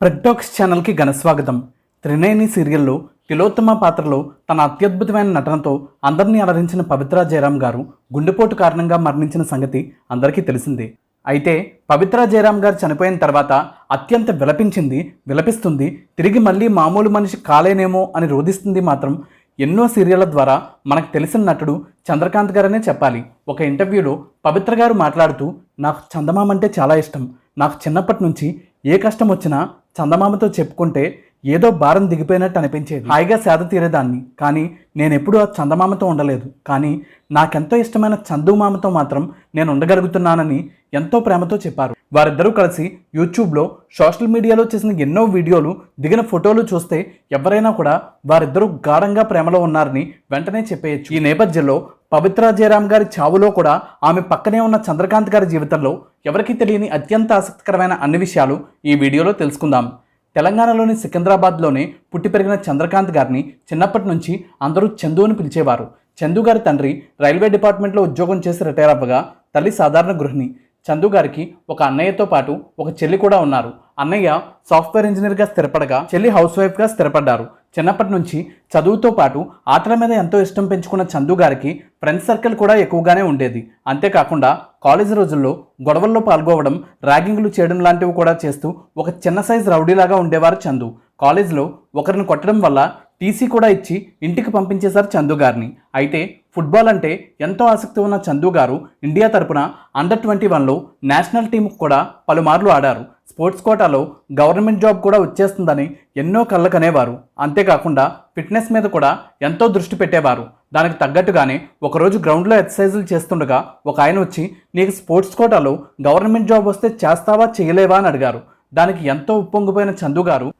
ప్రెగ్టాక్స్ ఛానల్కి ఘనస్వాగతం త్రినేని సీరియల్లో తిలోత్తమ పాత్రలో తన అత్యద్భుతమైన నటనతో అందరినీ అలరించిన పవిత్ర జయరాం గారు గుండెపోటు కారణంగా మరణించిన సంగతి అందరికీ తెలిసిందే. అయితే పవిత్ర జయరాం గారు చనిపోయిన తర్వాత అత్యంత విలపించింది విలపిస్తుంది తిరిగి మళ్ళీ మామూలు మనిషి కాలేనేమో అని రోధిస్తుంది మాత్రం ఎన్నో సీరియళ్ళ ద్వారా మనకు తెలిసిన నటుడు చంద్రకాంత్ గారనే చెప్పాలి. ఒక ఇంటర్వ్యూలో పవిత్ర గారు మాట్లాడుతూ నాకు చందమామ అంటే చాలా ఇష్టం. నాకు చిన్నప్పటి నుంచి ఏ కష్టం వచ్చినా చందమామతో చెప్పుకుంటే ఏదో భారం దిగిపోయినట్టు అనిపించేది. హాయిగా సేద తీరేదాన్ని. కానీ నేను ఎప్పుడూ ఆ చందమామతో ఉండలేదు. కానీ నాకెంతో ఇష్టమైన చందుమామతో మాత్రం నేను ఉండగలుగుతున్నానని ఎంతో ప్రేమతో చెప్పారు. వారిద్దరూ కలిసి యూట్యూబ్లో సోషల్ మీడియాలో చేసిన ఎన్నో వీడియోలు దిగిన ఫోటోలు చూస్తే ఎవరైనా కూడా వారిద్దరూ గాఢంగా ప్రేమలో ఉన్నారని వెంటనే చెప్పేయచ్చు. ఈ నేపథ్యంలో పవిత్ర జయరామ్ గారి చావులో కూడా ఆమె పక్కనే ఉన్న చంద్రకాంత్ గారి జీవితంలో ఎవరికీ తెలియని అత్యంత ఆసక్తికరమైన అన్ని విషయాలు ఈ వీడియోలో తెలుసుకుందాం. తెలంగాణలోని సికింద్రాబాద్లోనే పుట్టి పెరిగిన చంద్రకాంత్ గారిని చిన్నప్పటి నుంచి అందరూ చందు అని పిలిచేవారు. చందు గారి తండ్రి రైల్వే డిపార్ట్మెంట్లో ఉద్యోగం చేసి రిటైర్ అవ్వగా తల్లి సాధారణ గృహిణి. చందు గారికి ఒక అన్నయ్యతో పాటు ఒక చెల్లి కూడా ఉన్నారు. అన్నయ్య సాఫ్ట్వేర్ ఇంజనీర్గా స్థిరపడగా చెల్లి హౌస్ వైఫ్గా స్థిరపడ్డారు. చిన్నప్పటి నుంచి చదువుతో పాటు ఆటల మీద ఎంతో ఇష్టం పెంచుకున్న చందు గారికి ఫ్రెండ్స్ సర్కిల్ కూడా ఎక్కువగానే ఉండేది. అంతేకాకుండా కాలేజీ రోజుల్లో గొడవల్లో పాల్గొవడం ర్యాగింగ్లు చేయడం లాంటివి కూడా చేస్తూ ఒక చిన్న సైజు రౌడీలాగా ఉండేవారు చందు. కాలేజీలో ఒకరిని కొట్టడం వల్ల టీసీ కూడా ఇచ్చి ఇంటికి పంపించేశారు చందు గారిని. అయితే ఫుట్బాల్ అంటే ఎంతో ఆసక్తి ఉన్న చందు గారు ఇండియా తరపున అండర్ ట్వంటీ వన్లో నేషనల్ టీంకు కూడా పలుమార్లు ఆడారు. స్పోర్ట్స్ కోటాలో గవర్నమెంట్ జాబ్ కూడా వచ్చేస్తుందని ఎన్నో కళ్ళకనేవారు. అంతేకాకుండా ఫిట్నెస్ మీద కూడా ఎంతో దృష్టి పెట్టేవారు. దానికి తగ్గట్టుగానే ఒకరోజు గ్రౌండ్లో ఎక్సర్సైజులు చేస్తుండగా ఒక ఆయన వచ్చి నీకు స్పోర్ట్స్ కోటాలో గవర్నమెంట్ జాబ్ వస్తే చేస్తావా చేయలేవా? అని అడిగారు. దానికి ఎంతో ఉప్పొంగిపోయిన చందు గారు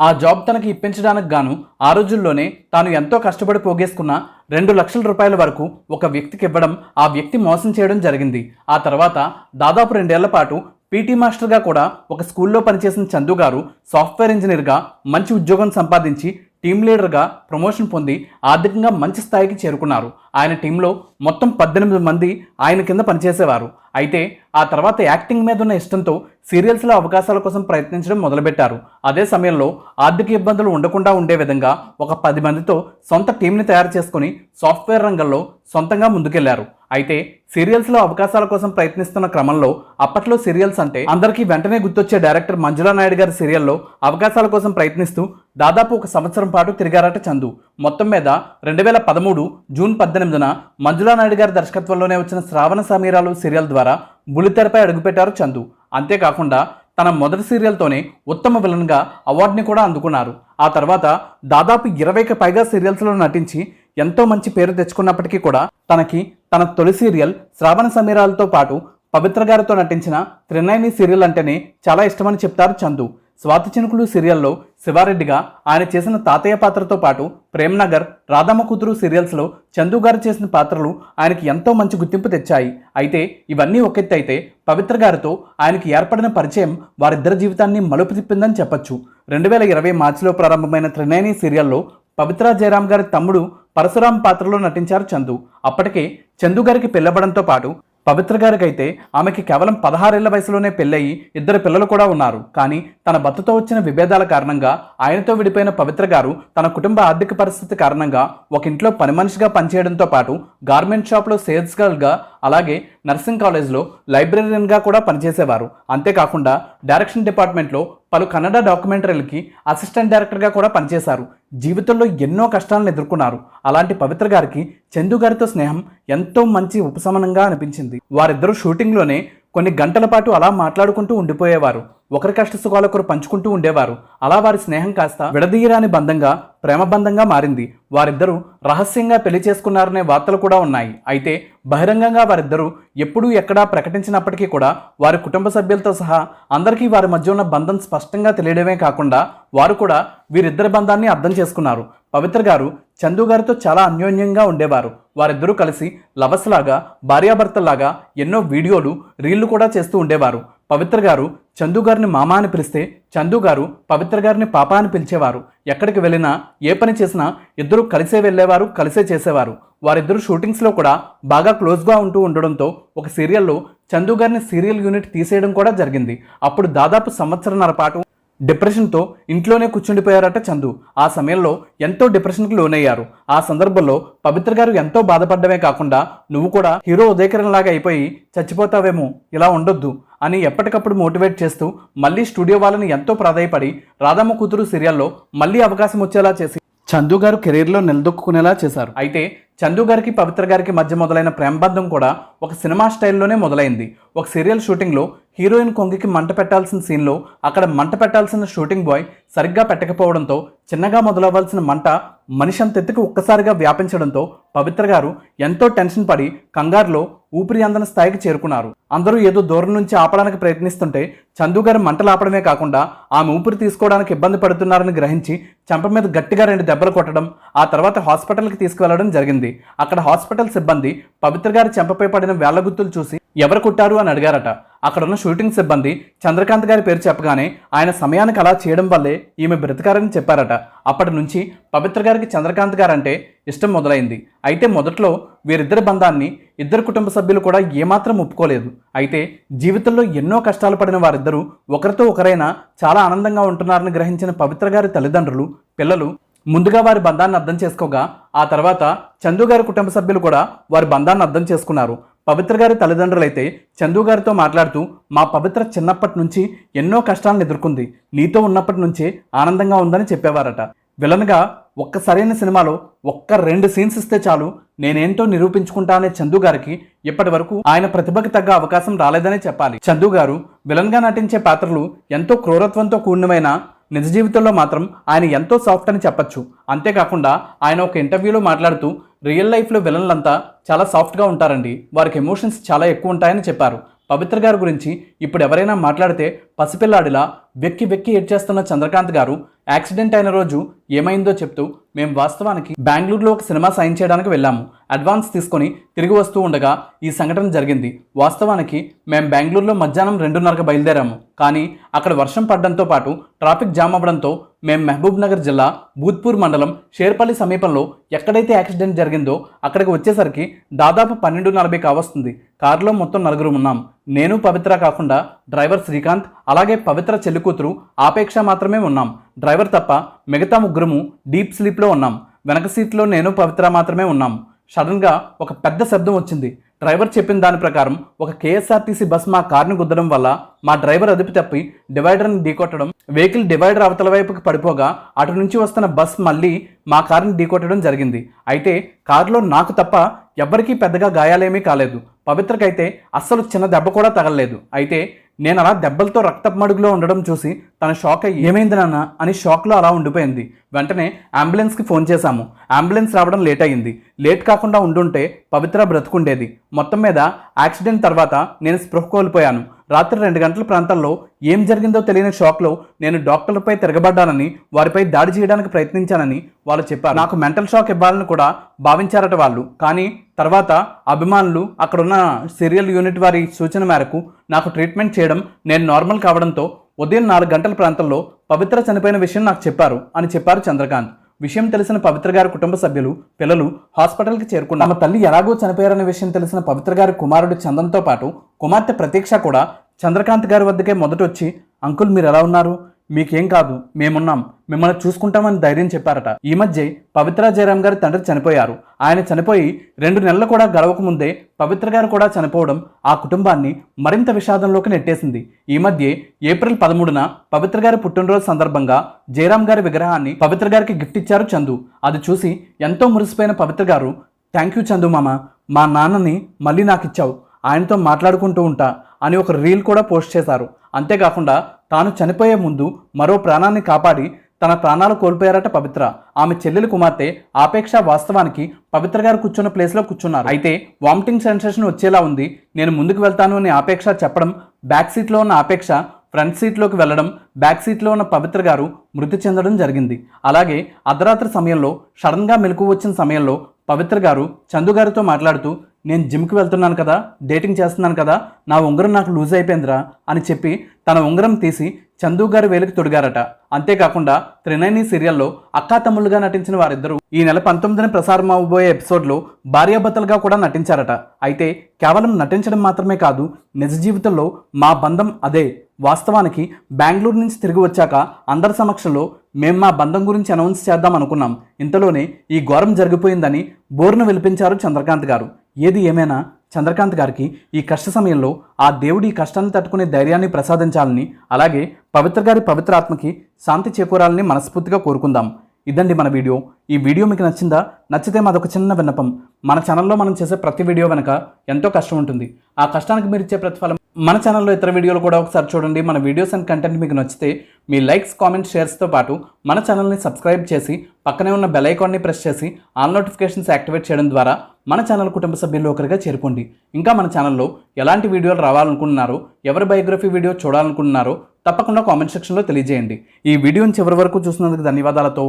ఆ జాబ్ తనకి ఇప్పించడానికి గాను ఆ రోజుల్లోనే తాను ఎంతో కష్టపడి పోగేసుకున్న రెండు లక్షల రూపాయల వరకు ఒక వ్యక్తికి ఇవ్వడం ఆ వ్యక్తి మోసం చేయడం జరిగింది. ఆ తర్వాత దాదాపు రెండేళ్ళ పాటు పీటీ మాస్టర్గా కూడా ఒక స్కూల్లో పనిచేసిన చందు గారు సాఫ్ట్వేర్ ఇంజనీర్గా మంచి ఉద్యోగం సంపాదించి టీం లీడర్గా ప్రమోషన్ పొంది ఆర్థికంగా మంచి స్థాయికి చేరుకున్నారు. ఆయన టీంలో మొత్తం పద్దెనిమిది మంది ఆయన కింద పనిచేసేవారు. అయితే ఆ తర్వాత యాక్టింగ్ మీద ఉన్న ఇష్టంతో సీరియల్స్లో అవకాశాల కోసం ప్రయత్నించడం మొదలుపెట్టారు. అదే సమయంలో ఆర్థిక ఇబ్బందులు ఉండకుండా ఉండే విధంగా ఒక పది మందితో సొంత టీంని తయారు చేసుకుని సాఫ్ట్వేర్ రంగంలో సొంతంగా ముందుకెళ్ళారు. అయితే సీరియల్స్లో అవకాశాల కోసం ప్రయత్నిస్తున్న క్రమంలో అప్పట్లో సీరియల్స్ అంటే అందరికీ వెంటనే గుర్తొచ్చే డైరెక్టర్ మంజులా నాయుడు గారి సీరియల్లో అవకాశాల కోసం ప్రయత్నిస్తూ దాదాపు ఒక సంవత్సరం పాటు తిరిగారట చందు. మొత్తం మీద రెండు వేల పదమూడు జూన్ పద్దెనిమిదిన మంజులా నాయుడు గారి దర్శకత్వంలోనే వచ్చిన శ్రావణ సమీరాలు సీరియల్ ద్వారా బుల్లితెరపై అడుగుపెట్టారు చందు. అంతేకాకుండా తన మొదటి సీరియల్తోనే ఉత్తమ విలన్గా అవార్డుని కూడా అందుకున్నారు. ఆ తర్వాత దాదాపు ఇరవైకి పైగా సీరియల్స్లో నటించి ఎంతో మంచి పేరు తెచ్చుకున్నప్పటికీ కూడా తనకి తన తొలి సీరియల్ శ్రావణ సమీరాలతో పాటు పవిత్ర గారితో నటించిన త్రినైని సీరియల్ అంటేనే చాలా ఇష్టమని చెప్తారు చందు. స్వాతి చినుకులు సీరియల్లో శివారెడ్డిగా ఆయన చేసిన తాతయ్య పాత్రతో పాటు ప్రేమ్నగర్ రాధమ్మ కూతురు సీరియల్స్లో చందు గారు చేసిన పాత్రలు ఆయనకి ఎంతో మంచి గుర్తింపు తెచ్చాయి. అయితే ఇవన్నీ ఒకెత్తైతే పవిత్ర గారితో ఆయనకి ఏర్పడిన పరిచయం వారిద్దరి జీవితాన్ని మలుపు తిప్పిందని చెప్పొచ్చు. రెండు వేల ఇరవై మార్చిలో ప్రారంభమైన త్రినేని సీరియల్లో పవిత్ర జయరామ్ గారి తమ్ముడు పరశురాం పాత్రలో నటించారు చందు. అప్పటికే చందు గారికి పెళ్ళబడంతో పాటు పవిత్ర గారికైతే ఆమెకి కేవలం పదహారేళ్ళ వయసులోనే పెళ్ళయి ఇద్దరు పిల్లలు కూడా ఉన్నారు. కానీ తన భర్తతో వచ్చిన విభేదాల కారణంగా ఆయనతో విడిపోయిన పవిత్ర గారు తన కుటుంబ ఆర్థిక పరిస్థితి కారణంగా ఒక ఇంట్లో పని మనిషిగా పనిచేయడంతో పాటు గార్మెంట్ షాప్లో సేల్స్ గర్ల్గా అలాగే నర్సింగ్ కాలేజ్లో లైబ్రరీన్గా కూడా పనిచేసేవారు. అంతేకాకుండా డైరెక్షన్ డిపార్ట్మెంట్లో పలు కన్నడ డాక్యుమెంటరీలకి అసిస్టెంట్ డైరెక్టర్గా కూడా పనిచేశారు. జీవితంలో ఎన్నో కష్టాలను ఎదుర్కొన్నారు. అలాంటి పవిత్ర గారికి చందు గారితో స్నేహం ఎంతో మంచి ఉపశమనంగా అనిపించింది. వారిద్దరూ షూటింగ్లోనే కొన్ని గంటల పాటు అలా మాట్లాడుకుంటూ ఉండిపోయేవారు. ఒకరి కష్ట సుఖాలొకరు పంచుకుంటూ ఉండేవారు. అలా వారి స్నేహం కాస్త విడదీయరాని బంధంగా ప్రేమ బంధంగా మారింది. వారిద్దరూ రహస్యంగా పెళ్ళి చేసుకున్నారనే వార్తలు కూడా ఉన్నాయి. అయితే బహిరంగంగా వారిద్దరూ ఎప్పుడూ ఎక్కడా ప్రకటించినప్పటికీ కూడా వారి కుటుంబ సభ్యులతో సహా అందరికీ వారి మధ్య ఉన్న బంధం స్పష్టంగా తెలియడమే కాకుండా వారు కూడా వీరిద్దరి బంధాన్ని అర్థం చేసుకున్నారు. పవిత్ర గారు చందు గారితో చాలా అన్యోన్యంగా ఉండేవారు. వారిద్దరూ కలిసి లవస్ లాగా భార్యాభర్తల్లాగా ఎన్నో వీడియోలు రీళ్ళు కూడా చేస్తూ ఉండేవారు. పవిత్ర గారు చందు గారిని మామ అని పిలిస్తే చందు గారు పవిత్ర గారిని పాప అని పిలిచేవారు. ఎక్కడికి వెళ్ళినా ఏ పని చేసినా ఇద్దరు కలిసే వెళ్ళేవారు కలిసే చేసేవారు. వారిద్దరు షూటింగ్స్లో కూడా బాగా క్లోజ్గా ఉంటూ ఉండడంతో ఒక సీరియల్లో చందు గారిని సీరియల్ యూనిట్ తీసేయడం కూడా జరిగింది. అప్పుడు దాదాపు సంవత్సరంన్నర పాటు డిప్రెషన్తో ఇంట్లోనే కూర్చుండిపోయారట చందు. ఆ సమయంలో ఎంతో డిప్రెషన్కి లోనయ్యారు. ఆ సందర్భంలో పవిత్ర గారు ఎంతో బాధపడ్డమే కాకుండా నువ్వు కూడా హీరో ఉదయకరణలాగా అయిపోయి చచ్చిపోతావేమో ఇలా ఉండొద్దు అని ఎప్పటికప్పుడు మోటివేట్ చేస్తూ మళ్ళీ స్టూడియో వాళ్ళని ఎంతో ప్రాధాయపడి రాధమ్మ కూతురు సీరియల్లో మళ్ళీ అవకాశం వచ్చేలా చేసి చందు గారు కెరీర్లో నిలదొక్కునేలా చేశారు. అయితే చందు గారికి పవిత్ర గారికి మధ్య మొదలైన ప్రేమబంధం కూడా ఒక సినిమా స్టైల్లోనే మొదలైంది. ఒక సీరియల్ షూటింగ్లో హీరోయిన్ కొంగికి మంట పెట్టాల్సిన సీన్లో అక్కడ మంట పెట్టాల్సిన షూటింగ్ బాయ్ సరిగ్గా పెట్టకపోవడంతో చిన్నగా మొదలవ్వాల్సిన మంట మనిషి అంతెత్తుకు ఒక్కసారిగా వ్యాపించడంతో పవిత్ర గారు ఎంతో టెన్షన్ పడి కంగారులో ఊపిరి అందని స్థాయికి చేరుకున్నారు. అందరూ ఏదో దూరం నుంచి ఆపడానికి ప్రయత్నిస్తుంటే చందు గారు మంటలు ఆపడమే కాకుండా ఆమె ఊపిరి తీసుకోవడానికి ఇబ్బంది పడుతున్నారని గ్రహించి చెంప మీద గట్టిగా రెండు దెబ్బలు కొట్టడం ఆ తర్వాత హాస్పిటల్కి తీసుకువెళ్ళడం జరిగింది. అక్కడ హాస్పిటల్ సిబ్బంది పవిత్ర గారి చెంపపై పడిన వేళ్ళ గుర్తులు చూసి ఎవరు కుట్టారు అని అడిగారట. అక్కడున్న షూటింగ్ సిబ్బంది చంద్రకాంత్ గారి పేరు చెప్పగానే ఆయన సమయానికి అలా చేయడం వల్లే ఈమె బ్రతికారని చెప్పారట. అప్పటి నుంచి పవిత్ర గారికి చంద్రకాంత్ గారంటే ఇష్టం మొదలైంది. అయితే మొదట్లో వీరిద్దరి బంధాన్ని ఇద్దరు కుటుంబ సభ్యులు కూడా ఏమాత్రం ఒప్పుకోలేదు. అయితే జీవితంలో ఎన్నో కష్టాలు పడిన వారిద్దరూ ఒకరితో ఒకరైనా చాలా ఆనందంగా ఉంటున్నారని గ్రహించిన పవిత్ర గారి తల్లిదండ్రులు పిల్లలు ముందుగా వారి బంధాన్ని అర్థం చేసుకోగా ఆ తర్వాత చందు గారి కుటుంబ సభ్యులు కూడా వారి బంధాన్ని అర్థం చేసుకున్నారు. పవిత్ర గారి తల్లిదండ్రులైతే చందు గారితో మాట్లాడుతూ మా పవిత్ర చిన్నప్పటి నుంచి ఎన్నో కష్టాలను ఎదుర్కొంది. నీతో ఉన్నప్పటి నుంచే ఆనందంగా ఉందని చెప్పేవారట. విలన్గా ఒక్క సరైన సినిమాలో ఒక్క రెండు సీన్స్ ఇస్తే చాలు. నేనేంటో నిరూపించుకుంటా అనే చందు గారికి ఇప్పటి వరకు ఆయన ప్రతిభకు తగ్గ అవకాశం రాలేదనే చెప్పాలి. చందు గారు విలన్గా నటించే పాత్రలు ఎంతో క్రూరత్వంతో కూడినమైన నిజ జీవితంలో మాత్రం ఆయన ఎంతో సాఫ్ట్ అని చెప్పొచ్చు. అంతేకాకుండా ఆయన ఒక ఇంటర్వ్యూలో మాట్లాడుతూ రియల్ లైఫ్లో విలన్లంతా చాలా సాఫ్ట్గా ఉంటారండి. వారికి ఎమోషన్స్ చాలా ఎక్కువ ఉంటాయని చెప్పారు. పవిత్ర గారి గురించి ఇప్పుడు ఎవరైనా మాట్లాడితే పసిపిల్లాడిలా వెక్కి వెక్కి ఏడ్చేస్తున్న చంద్రకాంత్ గారు యాక్సిడెంట్ అయిన రోజు ఏమైందో చెప్తూ మేము వాస్తవానికి బెంగళూరులో ఒక సినిమా సైన్ చేయడానికి వెళ్ళాము. అడ్వాన్స్ తీసుకొని తిరిగి వస్తూ ఉండగా ఈ సంఘటన జరిగింది. వాస్తవానికి మేము బెంగళూరులో మధ్యాహ్నం రెండున్నరకు బయలుదేరాము. కానీ అక్కడ వర్షం పడడంతో పాటు ట్రాఫిక్ జామ్ అవ్వడంతో మేము మహబూబ్ నగర్ జిల్లా భూత్పూర్ మండలం షేర్పల్లి సమీపంలో ఎక్కడైతే యాక్సిడెంట్ జరిగిందో అక్కడికి వచ్చేసరికి దాదాపు పన్నెండు నలభై కావస్తుంది. కారులో మొత్తం నలుగురు ఉన్నాం. నేను పవిత్ర కాకుండా డ్రైవర్ శ్రీకాంత్ అలాగే పవిత్ర చెల్లి కూతురు ఆపేక్ష మాత్రమే ఉన్నాం. డ్రైవర్ తప్ప మిగతా ముగ్గురము డీప్ స్లీప్లో ఉన్నాం. వెనక సీట్లో నేను పవిత్ర మాత్రమే ఉన్నాం. సడన్గా ఒక పెద్ద శబ్దం వచ్చింది. డ్రైవర్ చెప్పిన దాని ప్రకారం ఒక కేఎస్ఆర్టీసీ బస్ మా కార్ని గుద్దడం వల్ల మా డ్రైవర్ అదుపు తప్పి డివైడర్ని ఢీకొట్టడం వెహికల్ డివైడర్ అవతల వైపుకి పడిపోగా అటు నుంచి వస్తున్న బస్ మళ్ళీ మా కార్ని ఢీకొట్టడం జరిగింది. అయితే కారులో నాకు తప్ప ఎవ్వరికీ పెద్దగా గాయాలేమీ కాలేదు. పవిత్రకైతే అస్సలు చిన్న దెబ్బ కూడా తగలలేదు. అయితే నేను అలా దెబ్బలతో రక్తపు మడుగులో ఉండడం చూసి తన షాక్ అయ్యి ఏమైంది నాన్న? అని షాక్లో అలా ఉండిపోయింది. వెంటనే అంబులెన్స్కి ఫోన్ చేశాము. అంబులెన్స్ రావడం లేట్ అయింది. లేట్ కాకుండా ఉండుంటే పవిత్ర బ్రతుకుండేది. మొత్తం మీద యాక్సిడెంట్ తర్వాత నేను స్పృహ కోల్పోయాను. రాత్రి రెండు గంటల ప్రాంతంలో ఏం జరిగిందో తెలియని షాక్లో నేను డాక్టర్లపై తిరగబడ్డానని వారిపై దాడి చేయడానికి ప్రయత్నించానని వాళ్ళు చెప్పారు. నాకు మెంటల్ షాక్ ఇవ్వాలని కూడా భావించారట వాళ్ళు. కానీ తర్వాత అభిమానులు అక్కడున్న సీరియల్ యూనిట్ వారి సూచన మేరకు నాకు ట్రీట్మెంట్ చేయడం నేను నార్మల్ కావడంతో ఉదయం నాలుగు గంటల ప్రాంతంలో పవిత్ర చనిపోయిన విషయం నాకు చెప్పారు అని చెప్పారు చంద్రకాంత్. విషయం తెలిసిన పవిత్ర గారి కుటుంబ సభ్యులు పిల్లలు హాస్పిటల్కి చేరుకున్నారు తమ తల్లి ఎలాగో చనిపోయారనే విషయం తెలిసిన పవిత్ర గారి కుమారుడు చందన్తో పాటు కుమార్తె ప్రతీక్ష కూడా చంద్రకాంత్ గారి వద్దకే మొదట వచ్చి అంకుల్ మీరు ఎలా ఉన్నారు? మీకేం కాదు మేమున్నాం. మిమ్మల్ని చూసుకుంటామని ధైర్యం చెప్పారట. ఈ మధ్య పవిత్ర జయరాం గారి తండ్రి చనిపోయారు. ఆయన చనిపోయి రెండు నెలలు కూడా గడవక ముందే పవిత్ర గారు కూడా చనిపోవడం ఆ కుటుంబాన్ని మరింత విషాదంలోకి నెట్టేసింది. ఈ మధ్య ఏప్రిల్ పదమూడున పవిత్ర గారి పుట్టినరోజు సందర్భంగా జయరాం గారి విగ్రహాన్ని పవిత్ర గారికి గిఫ్ట్ ఇచ్చారు చందు. అది చూసి ఎంతో మురిసిపోయిన పవిత్ర గారు థ్యాంక్ యూ చందు మామ. మా నాన్నని మళ్ళీ నాకు ఇచ్చావు ఆయనతో మాట్లాడుకుంటూ ఉంటా అని ఒక రీల్ కూడా పోస్ట్ చేశారు. అంతేకాకుండా తాను చనిపోయే ముందు మరో ప్రాణాన్ని కాపాడి తన ప్రాణాలు కోల్పోయారట పవిత్ర. ఆమె చెల్లెలు కుమార్తె ఆపేక్ష వాస్తవానికి పవిత్ర గారు కూర్చున్న ప్లేస్లో కూర్చున్నారు. అయితే వామిటింగ్ సెన్సేషన్ వచ్చేలా ఉంది. నేను ముందుకు వెళ్తాను అని ఆపేక్ష చెప్పడం బ్యాక్ సీట్లో ఉన్న ఆపేక్ష ఫ్రంట్ సీట్లోకి వెళ్ళడం బ్యాక్ సీట్లో ఉన్న పవిత్ర గారు మృతి చెందడం జరిగింది. అలాగే అర్ధరాత్రి సమయంలో సడన్గా మెలకు వచ్చిన సమయంలో పవిత్ర గారు చందు గారితో మాట్లాడుతూ నేను జిమ్కి వెళ్తున్నాను కదా డేటింగ్ చేస్తున్నాను కదా నా ఉంగరం నాకు లూజ్ అయిపోయిందిరా అని చెప్పి తన ఉంగరం తీసి చందు గారి వేలికి తొడిగారట. అంతేకాకుండా త్రినైని సీరియల్లో అక్కా తమ్ముళ్ళుగా నటించిన వారిద్దరూ ఈ నెల పంతొమ్మిదిన ప్రసారం అవబోయే ఎపిసోడ్లో భార్యాభర్తలుగా కూడా నటించారట. అయితే కేవలం నటించడం మాత్రమే కాదు నిజ జీవితంలో మా బంధం అదే. వాస్తవానికి బెంగళూరు నుంచి తిరిగి వచ్చాక అందరి సమక్షంలో మేము మా బంధం గురించి అనౌన్స్ చేద్దాం అనుకున్నాం. ఇంతలోనే ఈ ఘోరం జరిగిపోయిందని బోర్ను విలిపించారు చంద్రకాంత్ గారు. ఏది ఏమైనా చంద్రకాంత్ గారికి ఈ కష్ట సమయంలో ఆ దేవుడి ఈ కష్టాన్ని తట్టుకునే ధైర్యాన్ని ప్రసాదించాలని అలాగే పవిత్ర గారి పవిత్ర ఆత్మకి శాంతి చేకూరాలని మనస్ఫూర్తిగా కోరుకుందాం. ఇదండి మన వీడియో. ఈ వీడియో మీకు నచ్చిందా? నచ్చితే మాదొక చిన్న విన్నపం. మన ఛానల్లో మనం చేసే ప్రతి వీడియో వెనక ఎంతో కష్టం ఉంటుంది. ఆ కష్టానికి మీరు ఇచ్చే ప్రతిఫలం మన ఛానల్లో ఇతర వీడియోలు కూడా ఒకసారి చూడండి. మన వీడియోస్ అండ్ కంటెంట్ మీకు నచ్చితే మీ లైక్స్ కామెంట్స్ షేర్స్తో పాటు మన ఛానల్ని సబ్స్క్రైబ్ చేసి పక్కనే ఉన్న బెల్ ఐకాన్ని ప్రెస్ చేసి ఆల్ నోటిఫికేషన్స్ యాక్టివేట్ చేయడం ద్వారా మన ఛానల్ కుటుంబ సభ్యుల్లో ఒకరిగా చేరుకోండి. ఇంకా మన ఛానల్లో ఎలాంటి వీడియోలు రావాలనుకుంటున్నారో ఎవరి బయోగ్రఫీ వీడియో చూడాలనుకుంటున్నారో తప్పకుండా కామెంట్ సెక్షన్లో తెలియజేయండి. ఈ వీడియోని చివరి వరకు చూసినందుకు ధన్యవాదాలతో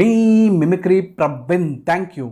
మీ మిమిక్రీ ప్రబిన్ థ్యాంక్ యూ